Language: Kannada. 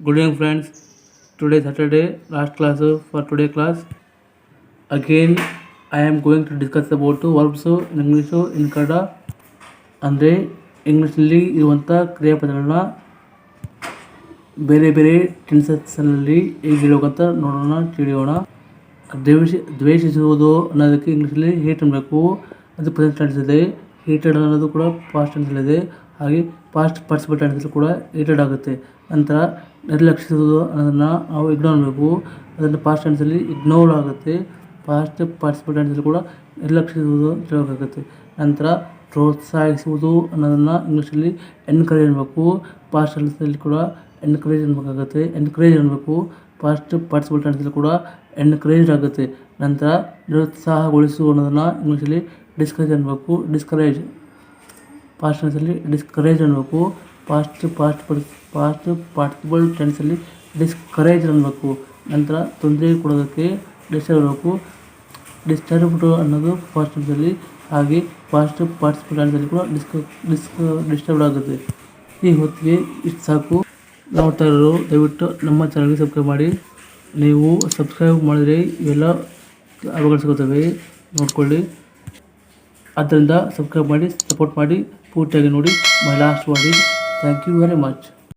Good evening friends today Saturday last class for today class again I am going to discuss about verbs English in Kannada ಅಂದರೆ ಇಂಗ್ಲೀಷ್ನಲ್ಲಿ ಇರುವಂಥ ಕ್ರಿಯಾಪದಗಳನ್ನು ಬೇರೆ ಬೇರೆ ಟೆನ್ಸಸ್ನಲ್ಲಿ ಹೇಗೆ ಹೇಳೋಕಂತ ನೋಡೋಣ, ತಿಳಿಯೋಣ. ದ್ವೇಷ, ದ್ವೇಷಿಸುವುದು ಅನ್ನೋದಕ್ಕೆ ಇಂಗ್ಲೀಷಲ್ಲಿ ಹೇಗೆ ತುಂಬಬೇಕು ಅದು ಪ್ರೆಸೆಂಟ್ ಕಾಣಿಸುತ್ತೆ ಹೇಟೆಡ್ ಅನ್ನೋದು ಕೂಡ ಪಾಸ್ಟ್ ಟೆನ್ಸಲ್ಲಿದೆ ಹಾಗೆ ಪಾಸ್ಟ್ ಪಾರ್ಟಿಸಿಪಲ್ ಟೆನ್ಸಲ್ಲಿ ಕೂಡ ಏಟೆಡ್ ಆಗುತ್ತೆ. ನಂತರ ನಿರ್ಲಕ್ಷಿಸುವುದು ಅನ್ನೋದನ್ನು ನಾವು ಇಗ್ನೋರ್ ಮಾಡಬೇಕು. ಅದನ್ನು ಪಾಸ್ಟ್ ಟೆನ್ಸಲ್ಲಿ ಇಗ್ನೋರ್ ಆಗುತ್ತೆ. ಪಾಸ್ಟ್ ಪಾರ್ಟಿಸಿಪಲ್ ಟೆನ್ಸಲ್ಲಿ ಕೂಡ ನಿರ್ಲಕ್ಷಿಸುವುದು ಅಂತ ಹೇಳಬೇಕಾಗುತ್ತೆ ನಂತರ ಪ್ರೋತ್ಸಾಹಿಸುವುದು ಅನ್ನೋದನ್ನು ಇಂಗ್ಲೀಷಲ್ಲಿ ಎನ್ಕರೇಜ್ ಮಾಡಬೇಕು. ಪಾಸ್ಟ್ ಟೆನ್ಸಲ್ಲಿ ಕೂಡ ಎನ್ಕರೇಜ್ ಅನ್ಬೇಕಾಗುತ್ತೆ ಎನ್ಕರೇಜ್ ಅನ್ಬೇಕು ಫಸ್ಟ್ ಪಾರ್ಟಿಸಿಪಲ್ ಟೆನ್ಸಲ್ಲಿ ಕೂಡ ಎನ್ಕರೇಜ್ ಆಗುತ್ತೆ. ನಂತರ ನಿರುತ್ಸಾಹಗೊಳಿಸು ಅನ್ನೋದನ್ನು ಇಂಗ್ಲೀಷಲ್ಲಿ ಡಿಸ್ಕರೇಜ್ ಅನ್ಬೇಕು ಡಿಸ್ಕರೇಜ್ ಪಾಸ್ಟ್ ಟೆನ್ಸಲ್ಲಿ ಡಿಸ್ಕರೇಜ್ ಅನ್ಬೇಕು ಪಾಸ್ಟ್ ಪಾಸ್ಟ್ ಪಾಸ್ಟ್ ಪಾರ್ಟಿಸಿಪಲ್ ಟೆನ್ಸಲ್ಲಿ ಡಿಸ್ಕರೇಜ್ ಅನ್ಬೇಕು ನಂತರ ತೊಂದರೆ ಕೊಡೋದಕ್ಕೆ ಡಿಸ್ಟರ್ಬ್ ಇರಬೇಕು ಡಿಸ್ಟರ್ಬ್ಡ್ ಅನ್ನೋದು ಫಾಸ್ಟ್ ಟೆನ್ಸಲ್ಲಿ ಹಾಗೆ ಫಾಸ್ಟ್ ಪಾರ್ಟಿಸಿಪಲ್ ಟೆನ್ಸಲ್ಲಿ ಕೂಡ ಡಿಸ್ಕ ಡಿಸ್ಕ ಡಿಸ್ಟರ್ಬ್ಡ್ ಆಗುತ್ತೆ. ಈ ಹೊತ್ತಿಗೆ ಇಷ್ಟು ಸಾಕು. ನೋಡ್ತಾ ದಯವಿಟ್ಟು ನಮ್ಮ ಚಾನಲ್ಗೆ ಸಬ್ಸ್ಕ್ರೈಬ್ ಮಾಡಿ. ನೀವು ಸಬ್ಸ್ಕ್ರೈಬ್ ಮಾಡಿದರೆ ಇವೆಲ್ಲ ಅವುಗಳು ಸಿಗುತ್ತವೆ. ನೋಡ್ಕೊಳ್ಳಿ. ಆದ್ದರಿಂದ ಸಬ್ಸ್ಕ್ರೈಬ್ ಮಾಡಿ ಸಪೋರ್ಟ್ ಮಾಡಿ. ಪೂರ್ತಿಯಾಗಿ ನೋಡಿ. ಮೈ ಲಾಸ್ಟ್ ಮಾಡಿ ಥ್ಯಾಂಕ್ ಯು ವೆರಿ ಮಚ್